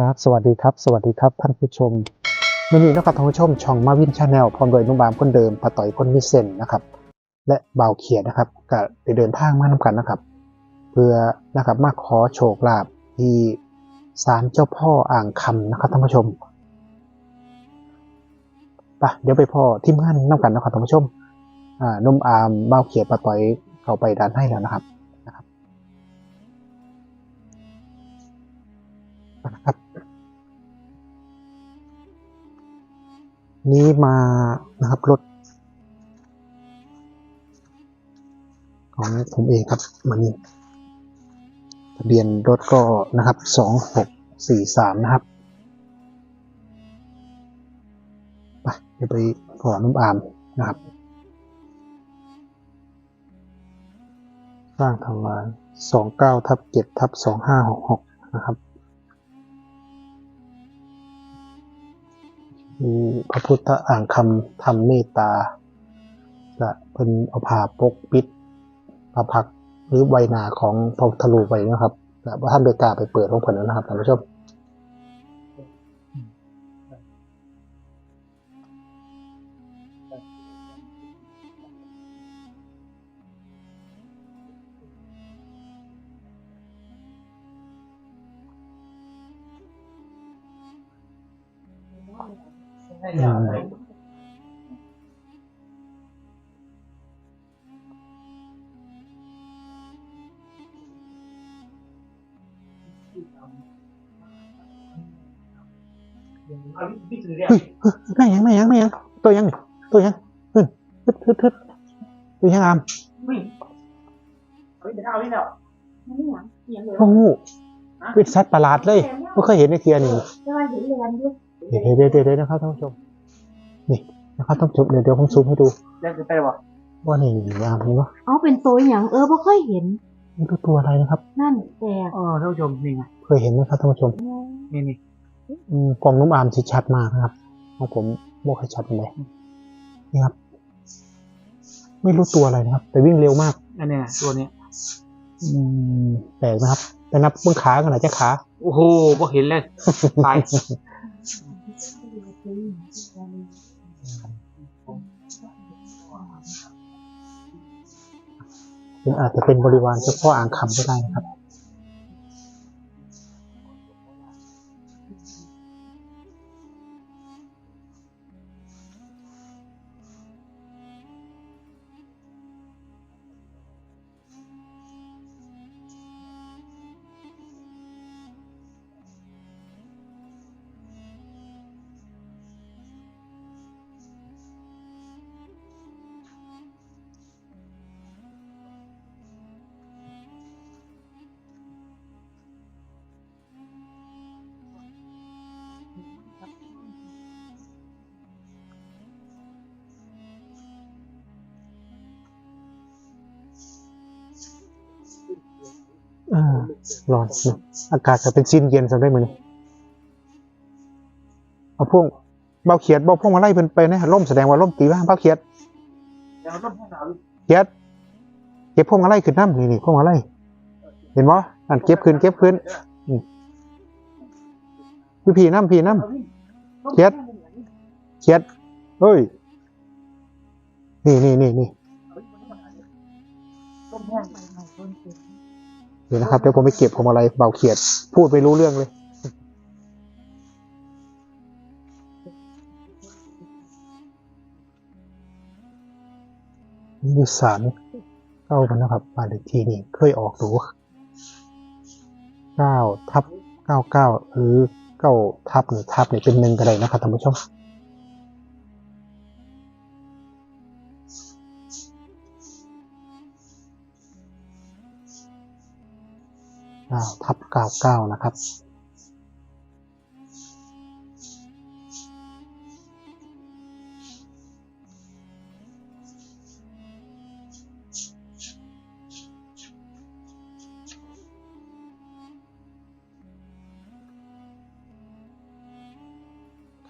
ครับ สวัสดีครับ สวัสดีครับท่านผู้ชมวันนี้นะครับท่านผู้ชมช่องมาวินชาแนลพร้อมโดยนุ่มบามคนเดิมปะต่อยคนมิเซนนะครับ และเบาเขียดนะครับก็ได้เดินทางมาทำกันนะครับ เพื่อนะครับมาขอโชคลาภที่ศาลเจ้าพ่ออ่างคำนะครับท่านผู้ชม ไปเดี๋ยวไปพ่อทีมงานนำกันนะครับท่านผู้ชมอ่านุ่มอามเบ้าเขียดปะต่อยเข้าไปด้านให้แล้วนะครับนะครับนะครับ นี้มานะครับรถของผมเองครับมันนี่ทะเบียนรถก็นะครับสองหกสี่สามนะครับ ไปเดี๋ยวไปขอนุ่มอามนะครับ สร้างทำลาสองเก้าทับเจ็ดทับสองห้าหกหกนะครับมีพระพุทธอ่างคำทำเมตตาจะเป็นเอาผ่าปกปิดพระพักหรือใบหนาของพระทธรูปไว้นะครับแต่ว่าท่านเบกาไปเปิดของเพิ่นแล้วนะครับท่านผู้ชม แม่ยังแม่ยังแม่ยังตัวยังตัวยังฮึดฮึดฮึดฮึตัวยังอามไม่เป็นเอาที่แล้วไม่หยังเสียงเลือโอ้โหเป็นสัตว์ประหลาดเลยไม่เคยเห็นในเทียนี่ เห็นเรือนด้วยเดี๋ยวเดี๋ยวเดี๋ยวเดี๋ยวนะครับท่านผู้ชม นี่นะครับท่านผู้ชมเดี๋ยวเดี๋ยวผมซูมให้ดูเล่นไปบ่ว่านี่ยามนี่วะเอาเป็นตัวอย่างเออบ่เคยเห็นไม่รู้ตัวอะไรนะครับ นั่นแต่เออท่านผู้ชมนี่ไงเคยเห็นไหมครับท่านผู้ชมนี่นี่อืมกล่องนุ่มอามชิดชัดมากนะครับของผมโมกให้ชัดเลยนี่ครับ ไม่รู้ตัวอะไรนะครับ แต่วิ่งเร็วมากอันเนี้ยตัวเนี้ยอืมแปลกนะครับแต่นับเบื้องขากันหน่อยจะขา โอ้โหพอเห็นเลยตาย ผมอาจจะเป็นบริวารเจ้าพ่ออ่างคำก็ได้นะครับ ร้อนนะอากาศจะเป็นซีนเย็นสำได้ไหมอนี่เอาพวกเบาเขียดเบาพวกมาไล่เพิ่นไปนะล่มแสดงว่าล่มตีว่าเบาเขียดเขียดเก็บพวกมาไล่ขึ้นน้ำนี่นี่พวกมาไล่เห็นบ่นั่นเก็บขึ้นเก็บขึ้นพี่พีน้ำพีน้ำเขียดเขียดเฮ้ยนี่นี่นี่นี่ เดี๋ยวนะครับเดี๋ยวผมไปเก็บพวงมาลัยเบาเขียด พูดไม่รู้เรื่องเลยนี่คือสารเก้ากันนะครับบ้านเลขที่นี่เคยออกดูเก้าทับเก้าเก้าหรือเก้าทับหรือทับเนี่ยเป็นหนึ่งก็ได้นะครับท่านผู้ชม เก้าทับเก้าเก้านะครับ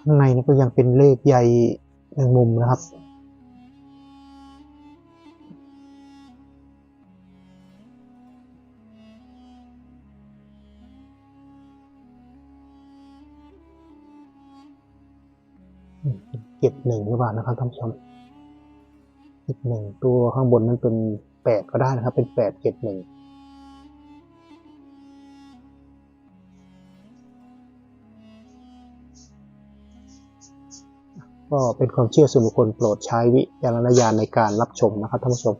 ข้างในนี่ก็ยังเป็นเลขใยแมงมุมนะครับ หนึ่งหรือเปล่านะครับท่านผู้ชมเจ็ดหนึ่งตัวข้างบนนั้นเป็นแปดก็ได้นะครับ เป็นแปดเจ็ดหนึ่งก็เป็นความเชื่อส่วนบุคคลโปรดใช้วิจารณญาณในการรับชมนะครับท่านผู้ชม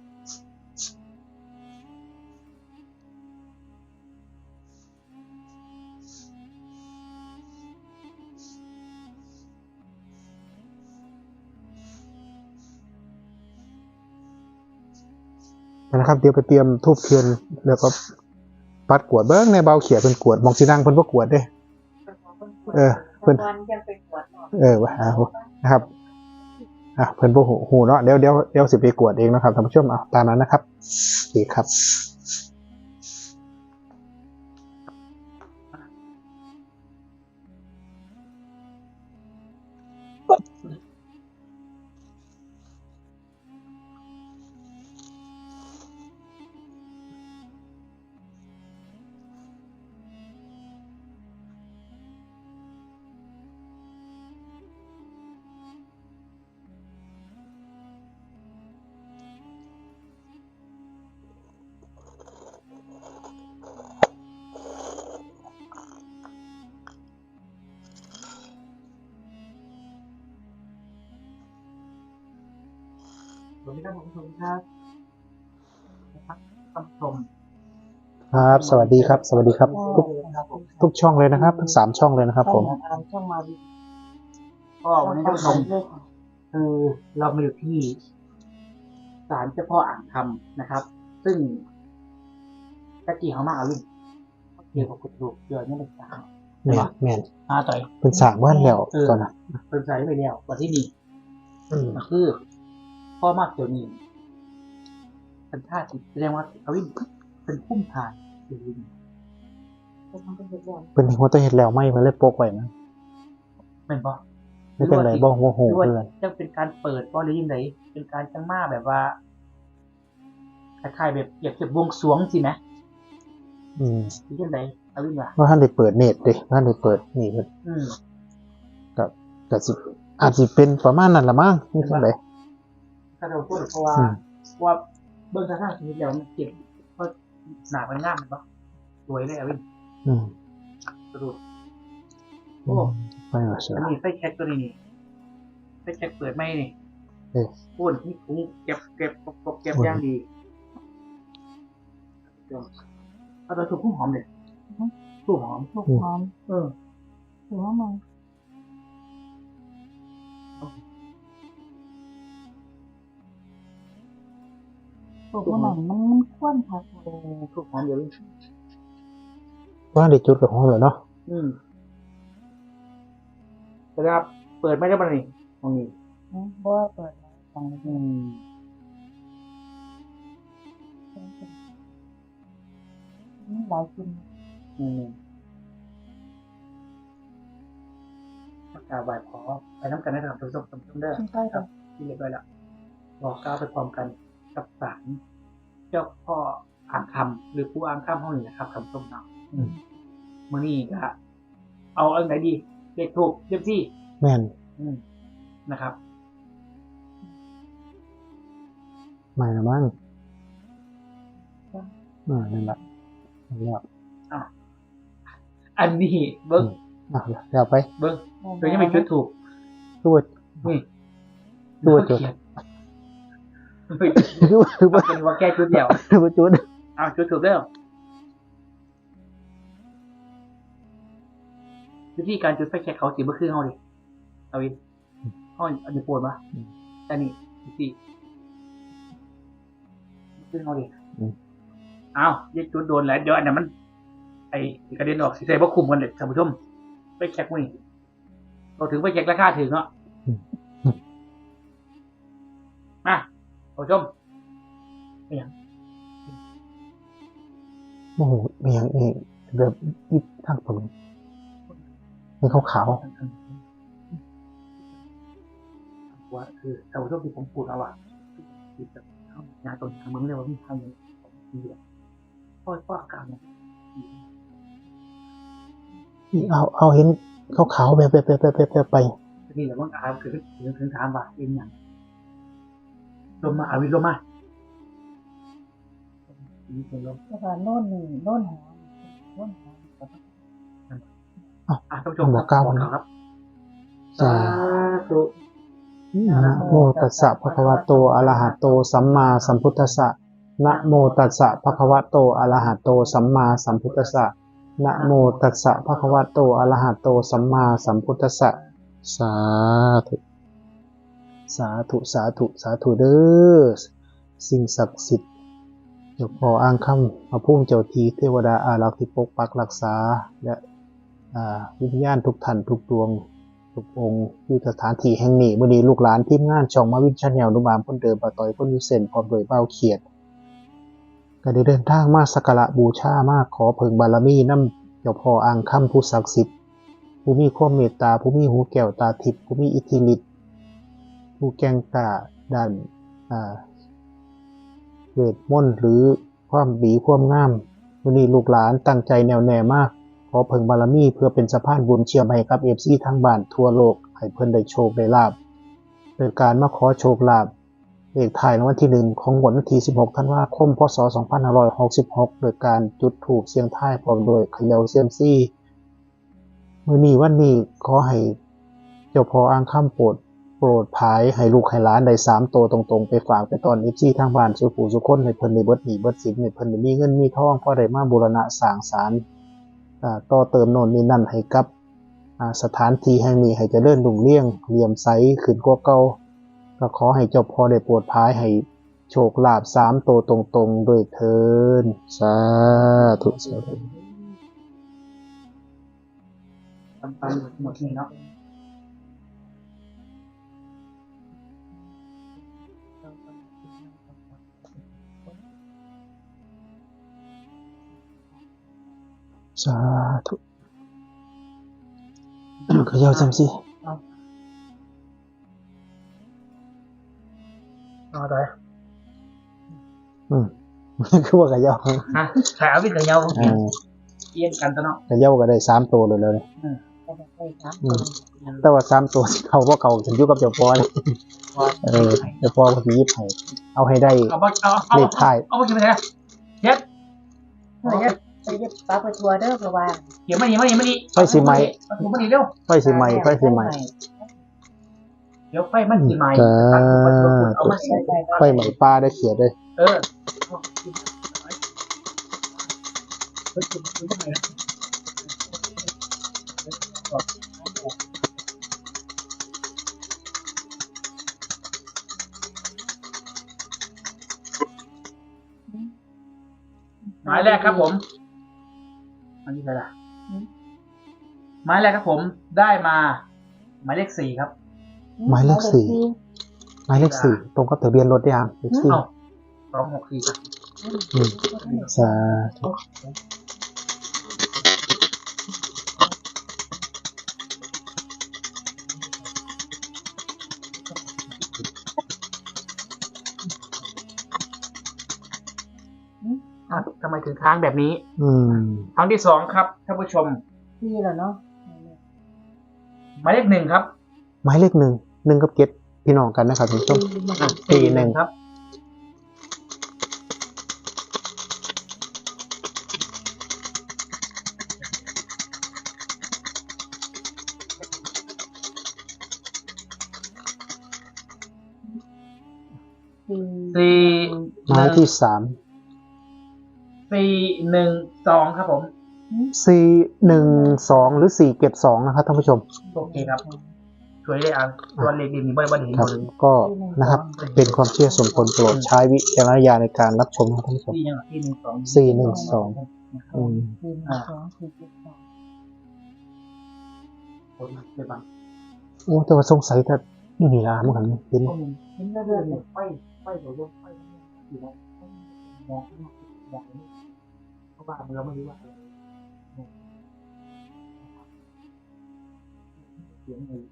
นะครับ เดี๋ยวไปเตรียมทูบเทียนแล้วก็ปัดกวดเบิ้งในเบาเขียเป็นกวดมองสีดังเพิ่นบ่กวดเด้ เออเพิ่นเออว่านะครับอะเพิ่นบ่หูหูเนาะเดี๋ยวเดี๋ยวเดี๋ยวสิไปกวดเองนะครับท่านผู้ชมเอาตามนั้นนะครับดีครับ ครับผมชมครับนะครับท่านผู้ชมครับ สวัสดีครับ สวัสดีครับ ทุกทุกช่องเลยนะครับทั้งสามช่องเลยนะครับ ผมทางช่องมาวินก็วันนี้ท่านผู้ชมด้วยค่ะคือเรามาอยู่ที่ศาลเจ้าพ่ออ่างคำนะครับ ซึ่งตะกี้เขามาเอาลิงเกี่ยวกับกุฎูกเกี่ยวนี่เป็นสามแม่นแม่นอาต่อยเป็นสร้างบ้านแล้วเออตอนนั้นเป็นสายไปแล้ววันที่นี่อืมก็คือ พ่อมากเดี๋ยวนี้เป็นท่าที่แสดงว่าเอาวินเป็นพุ่มทานคือวินเป็นทางเป็นเรื่องเป็นหัวแตะเฮ็ดแล้วไม่มันเลยโปกไว้นะเป็นปะไม่เป็นไรบ่หัวโหหรือว่าเพื่อนจะเป็นการเปิดก็หรือยังไงเป็นการจังมาแบบว่าคล้ายๆแบบอยากจะบวงสรวงสินะอืมหรือยังไงเอาวินว่าว่าท่านได้เปิดเน็ตดิท่านได้เปิดนี่เพิ่นอืมก็สิอาจสิเป็นประมาณนั้นละมั้งนี่จังได ถ้าเราพูดเพราะว่าอืมว่าเบื้องข้างชีวิตเรามันเก็บเพราะหนามันง่ามมันปะสวยเลยเอาวินอืมสะดุดอืมไปว่าซะอันนี้ไฟแช็กตัวนี้นี่ไฟแช็กเปิดไม่นี่เออพูดที่ถุงเก็บเก็บเก็บเก็บย่างดีเอาตัวถูกพุ่งหอมเลยถูกหอมลูกหอม เออถือว่า มันลูกว่ามันมันมันข้วนค่ะโอ้ถูกหอมเดี๋ยวนี้ว่าได้จุดกับของเหรอเนาะอืมแต่ว่าเปิดไม่ได้บ้างนี่ตรงนี้บ่ว่าเปิดแล้วฟังอืมนี่หลายกินอืมประกาศไหวขอไปน้ำกันนะครับทุกท่านทุกท่านเด้อกินใกล้ครับที่เรียบร้อยแล้วบอกก้าวไปพร้อมกัน กับศาลเจ้าพ่ออ่างคำหรือผู้อ่างคำห้องนี้นะครับคำส้มเนาะมื่อนี้ก็เอาอันไหนดีเลขถูกเรียบที่แม่นอืมนะครับไม่ละมั้งอ่านั่นแหละนั่นแหละอันนี้เบิ้งอะเดี๋ยวไป เบิ้งโดยยังไม่ชุดถูกคือว่านี่ดูว่าจุดเฮ้ย คือว่าคือว่าเป็นว่าแก้ชุดเดียวคือว่าจุดเอาชุดถูกแล้ววิธีการจุดไฟแช็กเขาสีเมื่อคืนเขาดิเอาวินเขาอันนี้ปวดปะแต่นี่วิธีเมื่อคืนเขาดิเอายึดจุดโดนแล้วเดี๋ยวอันนั้นมัน ไอ้กระเด็นออกสิใส่บ่คุมกันเลยท่านผู้ชมไปแช็กมือนี่เราถึงไปแช็กราคาถึงเนาะ ท่านผู้ชมโอ้โหมีอย่างนี้แบบยิบทางผมนี่ขาวว่าคือท่านผู้ชมที่ผมพูดเอาอะคือแบบเข้างานตรงทางเมืองเรียกว่ามีทางอย่างดีอะค่อยๆอาการเนี่ยๆเอาเอาเห็นขาวๆแบบแบบแบบแบบแบบไปเป็นนี่แหละว่าอาคือถึงถึงถามว่าเป็นอย่าง ลมมาอาวิลมมามีคนลมแต่ว่าโน่นนี่โน่นหอโน่นหอก็ต้องอะท่านผู้ชมครับบอกครับสาธุนะโมตัสสะภะคะวะโตอะระหะโต สัมมาสัมพุทธัสสะนะโมตัสสะภะคะวะโตอะระหะโต สัมมาสัมพุทธัสสะนะโมตัสสะภะคะวะโตอะระหะโต สัมมาสัมพุทธัสสะสาธุ สาธุสาธุสาธุเด้อสิ่งศักดิ์สิทธิ์เจ้าพ่ออ้างคำพระพุ่มเจ้าทีเทวดาอารักษ์ที่ปกปักรักษา และวิญญาณทุกท่านทุกดวง ทุกองค์อยู่สถานที่แห่งนี้มื้อนี้ลูกหลานทีมงานช่องมาวินชาแนลนุบามคนเดิมปะต่อยคนมีเส้นพร้อมโดวยเบ้าเขียดก็ได้เดินทางมาสักการะบูชามากขอเพิ่งบารมีน้ำเจ้าพ่ออ่างคำผู้ศักดิ์สิทธิ์ผู้มีความเมตตาผู้มีหูแก้วตาทิพย์ผู้มีอิทธิฤทธิ ผู้แก่งกล้าด้านเวทมนต์หรือความดีความงามวันนี้ลูกหลานตั้งใจแน่วแน่มาก ขอเพิ่งบารมีเพื่อเป็นสะพานบุญเชื่อมให้กับเอฟซีทั้งบ้านทั่วโลก ให้เพิ่อนได้โชคได้ลาบโดยการมาขอโชคลาภเลขท้ายรางวัลที่หนึ่งของวันที่ 16 ธันวาคม พศ 2566 โดยการจุดถูกเสียงท้ายพร้อมโดยเขย่าเซียมซี่ มือนี้วันนี้ขอให้เจ้าพออ้างข้ามโปรด รดภายให้ลูกให้หลานได้สามโตวตรงๆ ไปฝากไปตอนเอฟซี่ทางบ้านสู่ผู้สุคนให้เพิ่นได้เบิดหนีเบิดสินให้เพิ่นมีเงินมีทองพอได้มาบูรณะสร้างศาลอ่าต่อเติมโน่นนี่นั่นให้กับสถานที่แห่งนี้ให้เจริญรุ่งเรืองเหลี่ยมใสขึ้นกว่าเก่าก็ขอให้เจ้าพ่อได้โปรดพายให้โชคลาภสามโตวตรงๆด้วยเทินสาธุสาธุปันปันหมดนี่เนาะ สาธุขย่าจังสิเอาไปอืมคือว่าขย่าฮะขายเอาวิทยาอ่าเอียนกันตะเนาะขย่าก็ได้สามตัวเลยเลยก็ต้องไปครับอืมแต่ว่าสามตัวที่เขาว่าเขาถึงยู่กับเจ้าพ่อเลยเออเจ้าพ่อก็สิหยิบให้เอาให้ได้เลขท้ายเอาไปกินไปเลยเย็ดเฮ้ย ไปยึดปลาไปทัวร์เด้อเพราะว่าเดี๋ยวมานี่มานี่มานี่ไฟสิไหมเอาถุงมานี่เร็วไฟสิไหมไฟสิไหมเดี๋ยวไฟมันสิไหมจ้าเอามาใส่ไปไฟไหมปลาได้เขียดเลยเออเฮ้ยคุณคุณทำไมนะหมายแรกครับผม อันนี้อะไรล่ะหมายแรกครับผมได้มาหมายเลขสี่ครับ หมายเลขสี่หมายเลขสี่ตรงกับทะเบียนรถยางเลขสี่เอ้าสองหกสี่ครับอืมสาธุ ถึงค้างแบบนี้ อืมครั้งที่สองครับท่านผู้ชมที่แล้วเนาะหมายเลขหนึ่งครับ หมายเลขหนึ่งหนึ่งกับเจ็ดพี่น้องกันนะครับคุณผู้ชมปีหนึ่งครับสี่สี่หมายที่สาม สี่หนึ่งสองครับผมสี่หนึ่งสองหรือสี่เจ็ดสองนะครับท่านผู้ชม โอเคครับช่วยเลยอะตัวเลขดีนี้บ่ได้บ่ได้เห็นครับหมดเลยก็นะครับเป็นความเชื่อส่วนบุคคลโปรดใช้วิจารณญาณในการรับชมนะครับท่านผู้ชมสี่ยังสี่หนึ่งสองสี่หนึ่งสองอืมสี่หนึ่งสองสี่เจ็ดสองคนเดี๋ยวบังโอ้แต่ว่าสงสัยถ้านี่นี่ละมันกันเห็นเห็นเรื่อยๆเนี่ยไฟไฟหัวยกไฟอยู่นะมองข้างน อกมองนี่เพราะว่าเราไม่รู้ว่าเสียงเลย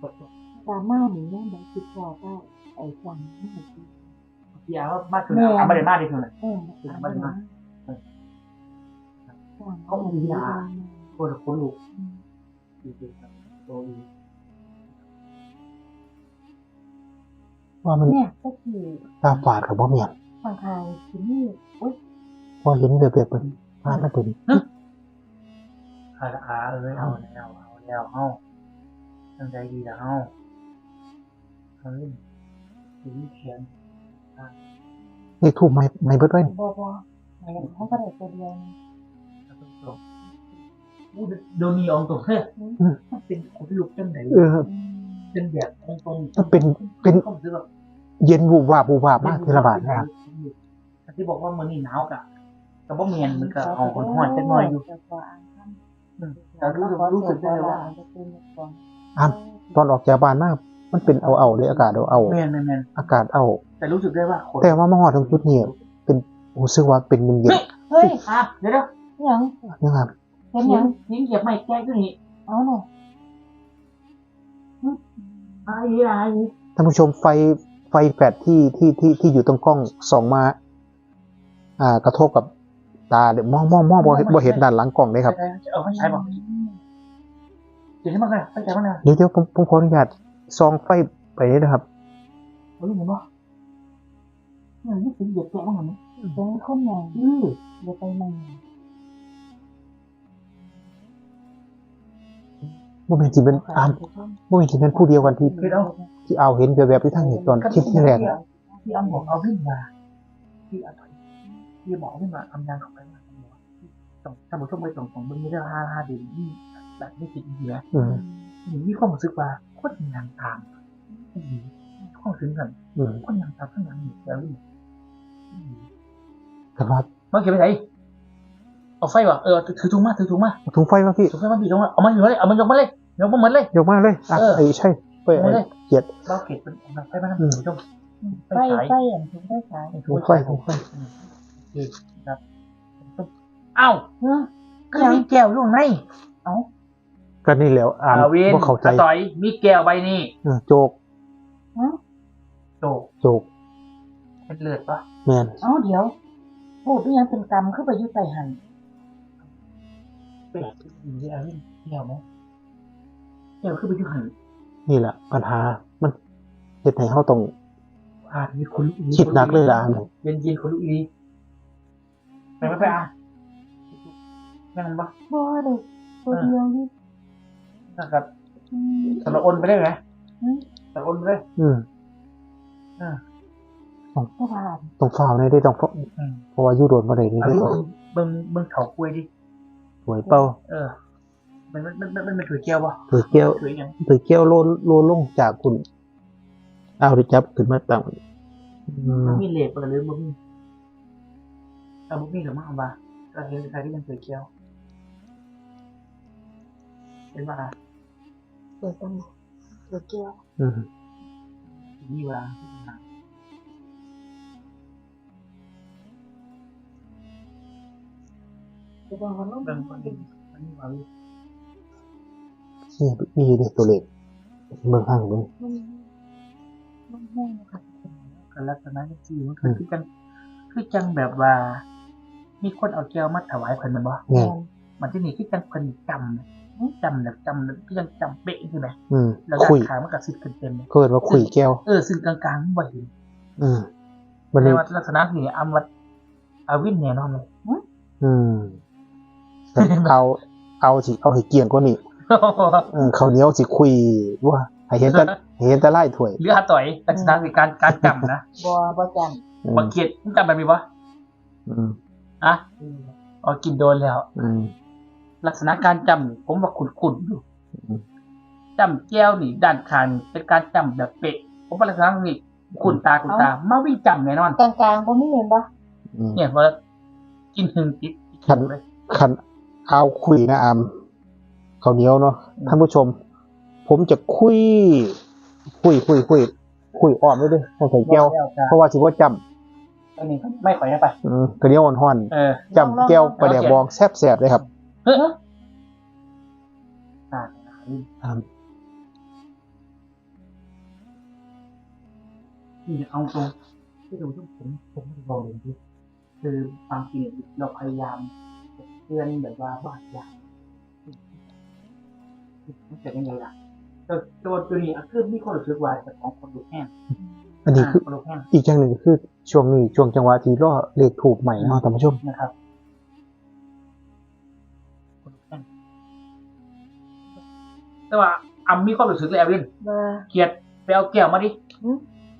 กดดราม่าหนูยังได้คิดว่าได้ไอ้จังไม่เห็นดีพี่อาว่ามาถึงอะไม่ได้มาดีถึงเลยเออเอาไปนะเขามียาคนคนลูกดีดีครับโตดีว่ามันเนี่ยก็คือตาฝาดกับบ่เมียนทางทางที่นี่อุ้ย พอเห็นแบบแบบเป็นพาดมาเป็นอาอาเอ้ยเอาแล้วเอาแล้วเฮาตั้งใจดีแล้วเฮาเฮ้ยถึงเขียนนี่ถูกไหมไม่เบิดไว้นี่บอบอมันเขาก็ได้ตัวเดียวแล้วก็จบอู้โดนีอองตรงเฮ้ยมันเป็นคนลุกจังไหนเออเป็นแบบตรงๆมันเป็นเป็นผมซื้อแบบเย็นวูบวาบวูบวาบมากเทระบาทนะครับที่บอกว่ามันนี่หนาวกะ กับบ่เมียนมันก็เอาคนหอดจังหน่อยอยู่แต่พออ่านคำแต่รู้สึกรู้สึกได้ว่าอ้ำตอนออกจากบ้านมากมันเป็นเอาเอาเลยอากาศเอาเอาแมนแมนแมนอากาศเอาแต่รู้สึกได้ว่าคนแต่ว่ามาหอดตรงจุดนี้เป็นรู้สึกว่าเป็นเย็นเย็นเฮ้ยอะเดี๋ยวเดี๋ยวยังๆนะครับเป็นเสียยังงเสียงเหยียบไม่แก้ขึ้นนี่เอาหน่อยไอ้ไอ้ท่านผู้ชมไฟไฟแฟลชที่ที่ที่ที่อยู่ตรงกล้องส่องมา อ่ากระทบกับ ตาเดี๋ยวมองมองมองบ่เห็นบ่เห็นด้านหลังกล้องเลยครับเอาไม่ใช่บอกเดี๋ยวให้มากเลยไม่ใช่มากเลยเดี๋ยวเดี๋ยวผมผมขออนุญาตซองไฟไปนี่นะครับเฮ้ยเห็นปะเนี่ยนี่เสียงเหยียบแก้มันเห็นไหมเป็นคนใหญ่อือเดี๋ยวไปใหม่บ่แม่นสิเป็นอามบ่แม่นสิเป็นผู้เดียวกันที่คือเอาที่เอาเห็นแบบๆที่ทางเห็นตอนคลิปที่แรกอะที่เอาบอกเอาขึ้นมาที่เอา ที่บอกขึ้นมาอำยางของไปมาส่งท่านผู้ชมไปส่งของมึงนี่ได้ห้าห้าเดือนนี่แบบไม่คิดดีนะอืมมีความรู้สึกว่าคนยางทางความถึงกันอืมคนยางทางข้างหลังนี่แล้วนี่แต่ว่ามาเก็บไปไหนเอาไฟวะเออถือถุงมาถือถุงมาถุงไฟมาพี่ถือไฟมาพี่ถุงมาเอามาอยู่เลยเอามายกมาเลยยกมาเหมือนเลยยกมาเลยอะเออไอ้ใช่ไปเอามาเลยเกียรติเราเก็บเป็นไฟมาทำอืมผู้ชมไฟไฟอย่างถึงได้ขายถุงไฟถุงไฟ โอเคครับอ้าวเนาะก็มีแก้วอยู่ข้างในเอาก็นี่แหล้วอ่านอาวินบ่เข้าใจอาต่อย มีแก้วใบนี้เออโจกโจกโจกเป็นเลือดปะแมนเอาเดี๋ยวพูดด้วยยังเป็นกรรมขึ้นไปยุ่ใส่หันเป็ดอยู่ที่อาวินแก้วไหมแก้วขึ้นไปที่หันนี่แหละปัญหา มันเฮ็ดให้เฮาต้องอ่านมีคนลุกอีคิดหนักเลยล่ะอันนี้เย็นเย็นคนลุกอี ไปไหมไปอะนั่งปะบ่เลยตัวเดียวนี่นะครับอืมสารอนไปได้ไหมอืมสารอนไปได้อืมอ่าก็ผ่านต้องฝ้าวในได้ต้องฝ้าวอืมเพราะว่าอยู่โดนบ่ได้นี่เอาได้ลูบ่กเบิ่งเบิ่งเขาคุยดิสวยเป้าเออ มันมันมันมันมันมันถือแก้วปะถือเกี้ยวถือยังถือเกี้ยวโลโลลงจากคุณเอาดิจับขึ้นมาตั้งอืมมันมีเลทเปิดหรือบ่มีเอาบ่มีหรือมาเอาบ้าก็เห็นใครที่ยังถือแก้วเป็นว่าเปิดตั้งเปิดแก้วอืมนี่ว่าเดี๋ยวบอกว่าน้อง เบิ่งคนเห็นมันนี่ว่านี่มีเด้ตัวเลขเบิ่งข้างเบิ่งมันมันแห้งนะคะกันลักษณะที่มันคือคือจังคือจังแบบว่า มีคนเอาแก้วมาถวายเพิ่นแมันบ่แม่นมันที่นี่คือจังเพิ่นจำนะจำแบบจำแบบคือจังจำเป๊ะใช่ไหมอืมแล้วด้าคุยนข้างมันก็ซิดขึ้นเต็มเลยเขาเรียกว่าคุยแก้วเออซึ่งกลางๆมันบ่เห็นอืมวันในนี้วัดลักษณะนี่อำวัดอาวินแน่นอนเลยอืมเอาเอาสิเอาให้เกลียงกว่านี้เออข้าวเหนียวสิคุยว่าให้เห็นแต่ให้เห็นแต่ไล่ถ้วยหรืออาต่อยลักษณะคือการการจำนะบ่บ่จอืมบ่เกียดมึงจำแบบนี้บ่อืม อะอ๋อกินโดนแล้วอืมลักษณะการจำนี่ผมว่าคุ้นๆอยู่อืมจำแก้วนี่ด้านข้างนี่เป็นการจำแบบเป๊ะผมว่าลักษณะนี้คุ้นตาคุ้นตามาวิ่งจำแน่นอนำกลางๆบ่มีเห็นปะอืมเนี่ยว่ากินหึงติดคันเลยคันเอาคุยนะอามข้าวเหนียวเนาะท่านผู้ชม ผมจะคุย คุยคุยคุยคุยอ้อมไว้ด้วยต้องใส่แก้ว เพราะว่าสิว่าจ อันนี้ไม่ค่อยได้ไปำอืมข้าวเหนียวอ่อนเออๆจำแก้วปลาแดกบองแซ่บๆเลยครับเฮ้ยอ่าอ่านี่เอาตรงที่ดูทุกผมผมไม่ได้บอกเลยที่คือบางทีเนี่ยเราพยายามเตือนแบบว่าบาดยามันจะยังไงล่ะแต่ตัวตัวนี้อะคือมีคนรู้สึกว่าแต่ของคนดูแห้ง อันนี้คือปลาดุกแห้งอีกอย่างหนึ่งก็คือช่วงนี้ช่วงจังหวะที่รอเลขถูกใหม่เนาะท่านผู้ชมนะครับปลาดุกแห้งแต่ว่าอำมีความรู้สึกเลยแอลวินว่าเกลียดไปเอาแก้วมาดิหึ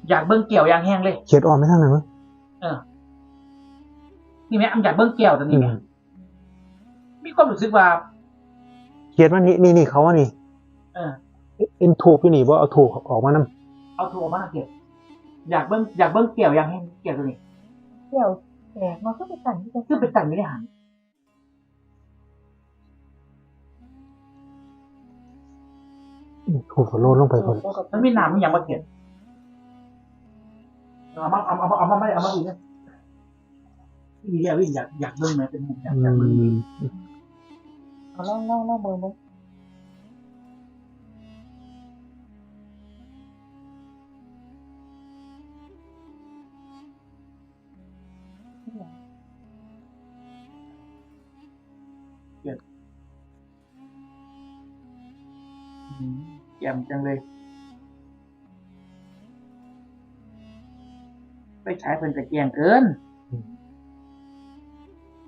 อยากเบิ้งแก้วยางแห้งเลยเขียนออกไม่ทั้งนั้นมั้ยเออ นี่ไหมอำอยากเบิ้งแก้วตัวนี้ไหมมีความรู้สึกว่าเขียนว่านี่นี่นี่เขาว่านี่ เออเอ็นถูกพี่นี่ว่าเอาถูกออกมานำเอาถูกออกมาเกลียด อยากเบิ้งอยากเบิ้งแก้วยางแห้งแก้วตัวนี้เกี่ยวแตกมาก็ไปสั่นที่จะซึ่งเป็นต่างไม่ได้หันถูกโลดลงไปคนมันมีน้ำมีอย่างมาเกลียดเอามาเอามาเอามาไม่เอามาอีกนะอีแอลวินอยากอยากเบิ้งไหมเป็นหมู่อยากอยากเบิ้งเอาล่องล่องล่องเบอร์เลย เหรออืมแจ่มจังเลย ไปใช้เป็นกระเจียงเกิน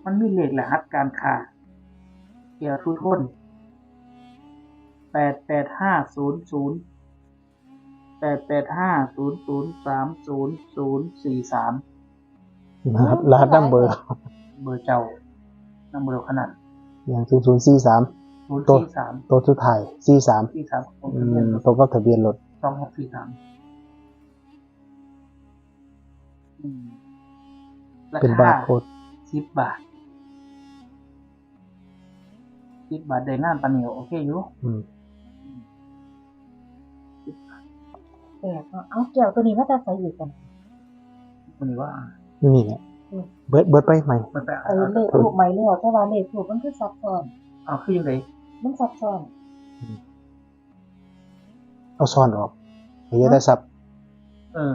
มันมีเลขรหัสการค้าเกี่ยวทุกคนแปดแปดห้าศูนย์ศูนย์แปดแปดห้าศูนย์ศูนย์สามศูนย์ศูนย์สี่สาม นะครับรหัสดัมเบอร์เบอร์เจ้านัมเบอร์ขนาดอย่างศูนย์ศูนย์สี่สามศูนย์ตัวสี่สามตัวสุดท้ายสี่สามสี่สามของอืทะเบียนมรถตรงกับทะเบียนรถสองหกสี่สามอืมราเป็นคาบาร์โค้ดสิบบาทสิบบาทได้งานปานเหนียวโอเคอยู่อืมแตกเนาะเอาเกี่ยวตัวนี้ว่าจะใส่อีกกันคนนี้ว่า นี่แหละเบิร์ดเบิร์ดไปใหม่มันไปไอ้เอาเลขถูกไหมเลยแต่ว่าเลขถูกมันคือซับซ้อนเอาขึ้นยังไงมันซับซ้อนเอาซ่อนออกไอ้เหี้ยได้ซับเออ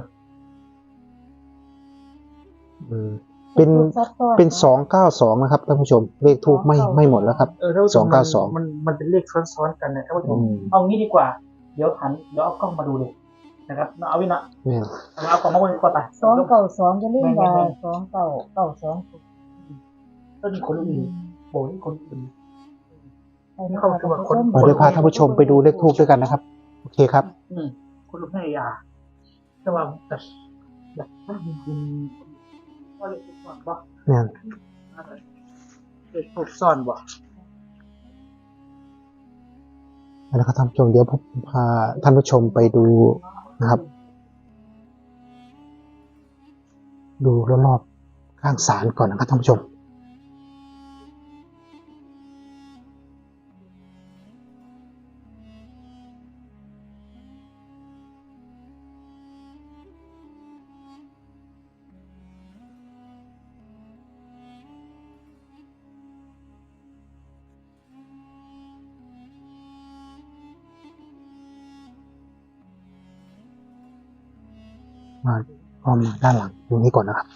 อืมเป็นลขถูกซับซ้อนเป็นสองเก้าสองนะครับท่านผู้ชม เลขถูกไม่ไม่หมดแล้วครับเออถ้าผู้ชมสองเก้าสองมันมันเป็นเลขซ้อนๆกันนะท่านผู้ชอืมมเอางี้ดีกว่า เดี๋ยวหันเดี๋ยวเอากล้องมาดูเลย นะครับเอาวินะเนี่ยเอากล้องมาบนดีกว่าไปสองเก่าสองจะเล่นไม่ได้ไม่สองเก่าเก่าสองต้นคนอื่นโบนี่คนอื่นไปนะคะท่านผู้ชมเราได้พาท่านผู้ชมไปดูเลขทูบด้วยกันนะครับ โอเคครับ อืมคนรู้ให้ยาแต่ว่าแต่อยากได้ยินว่าเลขถูกซ่อนบ่เนี่ยเลขถูกซ่อนบ่แล้วก็ท่านผู้ชมเดี๋ยวผมพาท่านผู้ชมไปดู นะครับ ดูรอบๆข้างศาลก่อนนะครับท่านผู้ชม อ้อมมาด้านหลังตรงนี้ก่อนนะครับ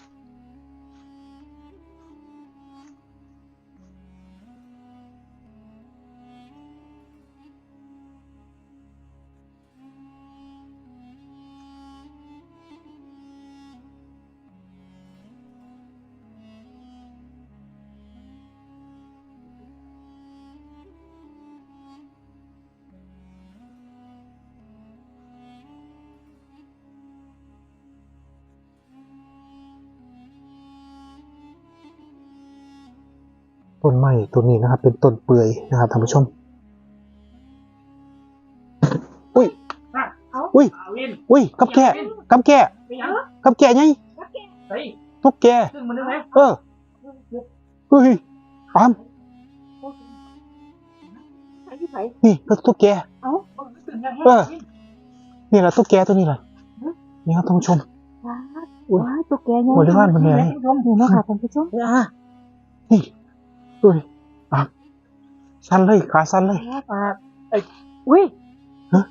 ต้นไม้ต้นนี้นะครับ เป็นต้นเปื่อยนะครับท่านผู้ชม อุ้ยอะอุ้ยอาวินอุ้ยกับแก่กับแก่ไปยังกับแก่ไงเฮ้ยทุกแกซึ่งมันได้ไหมเออเฮ้ยปามใส่ที่ไหนนี่ก็ทุกแกเอ้าซึ่งยังเออ นี่แหละตุ๊กแกตัวนี้แหละนี่ครับท่านผู้ชมว้าอุ๊ยว้าตุ๊กแกใหญ่หมดที่บ้านมันเลยท่านผู้ชมนี่นะคะท่านผู้ชมอ่ะนี่อุ้ยอะสั้นเลยขาสั้นเลยว้าปากเอ้ยอุ้ย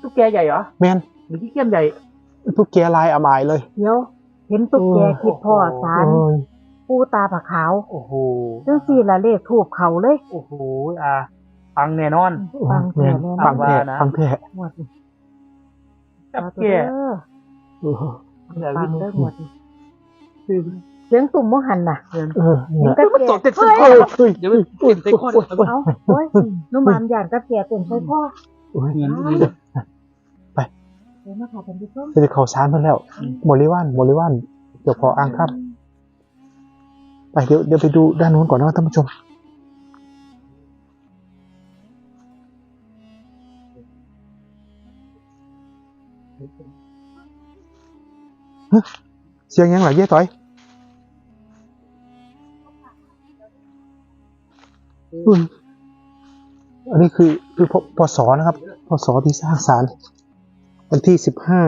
ตุ๊กแกใหญ่เหรอแมนหรือที่เกี้ยมใหญ่ตุ๊กแกลายอามายเลยเดี๋ยวเห็นตุ๊กแกคิดพ่อสารโอ้ยปูตาผาขาว โอ้โหจังสี่ละเลขถูกเขาเลย โอ้โหอะฟังแน่นอนฟังแมแท้นแน่นฟัองนแท้ว่านะฟังแท้หมดกับเอาตัวแกเด้อเออฟังได้หมดเสียงตุ่มบ่หันน่ะเออเห็นนะกระมันเทีตยกเต็มเฮ้ยคอเฮ้ยเดี๋ยวมันเต็มใส่คอเดี๋ยวมันเอาโอ้ยนุ่มามหยานกระเทียเต็มใส่พ่อโอ้ยเงินเดี๋ยวมาค่ะท่านผู้ชมจะได้เข้าชานเพิ่นแล้วบริวารบริวารเจ้าพ่ออ่างครับ ไปเดี๋ยวเดี๋ยวไปดูด้านนู้นก่อนนะท่านผู้ชมเสียงยังไหลเย่ต่อย อันนี้คือคือพพศนะครับพศที่สร้างศาลวันที่สิบห้า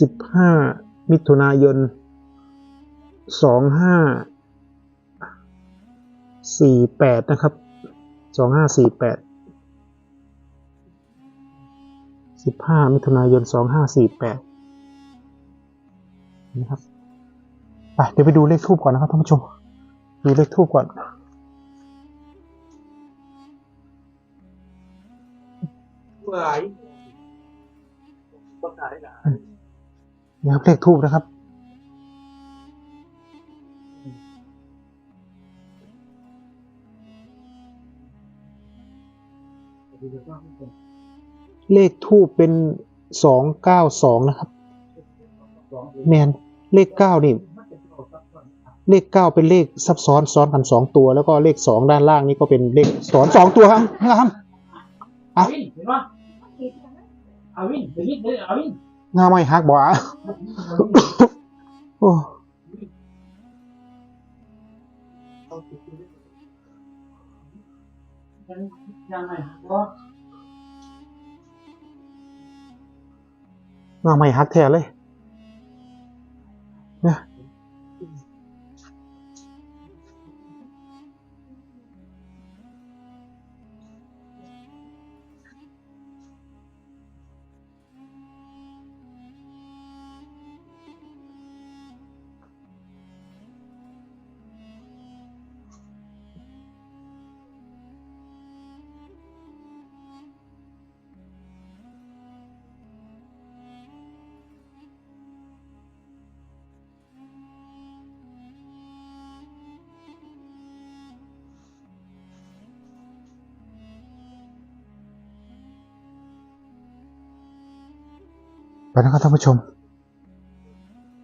สิบห้ามิถุนายนสองห้าสี่แปดนะครับสองห้าสี่แปดสิบห้ามิถุนายนสองห้าสี่แปดนะครับไปเดี๋ยวไปดูเลขทูบก่อนนะครับท่านผู้ชม ดูเลขทูบก่อน เมื่อไหร่ต้องการได้หนานี่ครับเลขทูบนะครับเลขทูบเป็นสองเก้าสองนะครับ แมนเลขเก้านี่ เลขเก้าเป็นเลขซับซ้อนซ้อนกันสองตัว แล้วก็เลขสองด้านล่างนี่ก็เป็นเลขซ้อนสองตัวครับครับอาวิน เห็นปะอาวินเดี๋ยวนี้เดี๋ยวอาวินงาไม่ฮักบ่อะโอ้ยังยังไงว่างาไม่ฮักแท้เลยเนี่ย ไปนะครับท่านผู้ชม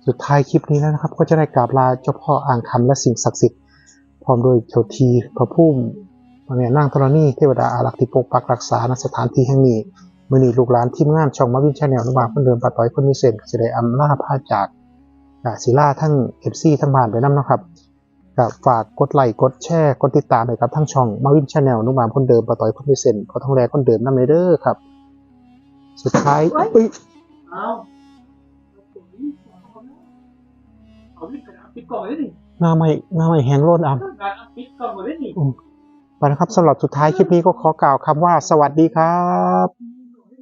สุดท้ายคลิปนี้แล้วนะครับ ก็จะได้กราบลาเจ้าพ่ออ่างคำและสิ่งศักดิ์สิทธิ์พร้อมโดยเจ้าทีพระพุ่มพระแม่นางธรณีเทวดาอารักษ์ที่ปกปักรักษาณสถานที่แห่งนี้มือนีลูกหลานทีมงานช่องมาวินชาแนลนุบาลคนเดิมปาต้อยคนมีเซนจะได้อำลาพาจากศิลาทั้งเอฟซีทั้งบ้านไปน้ำนะครับก็ฝากกดไลค์กดแชร์กดติดตามให้กับทั้งช่องมาวินชาแนลนุบาลคนเดิมปาต้อยคนมีเซนขอท้องแรคนเดิมน้ำเลยเด้อครับ สุดท้าย เอ้ยเอาเอาวินกระดาษปิดกล่องเลยดิหน้าไม่หน้าไม่แหงโลดอะการปิดกล่องเลยดิไปนะครับสำหรับสุดท้ายคลิปนี้ก็ขอกล่าวคำว่าสวัสดีครับ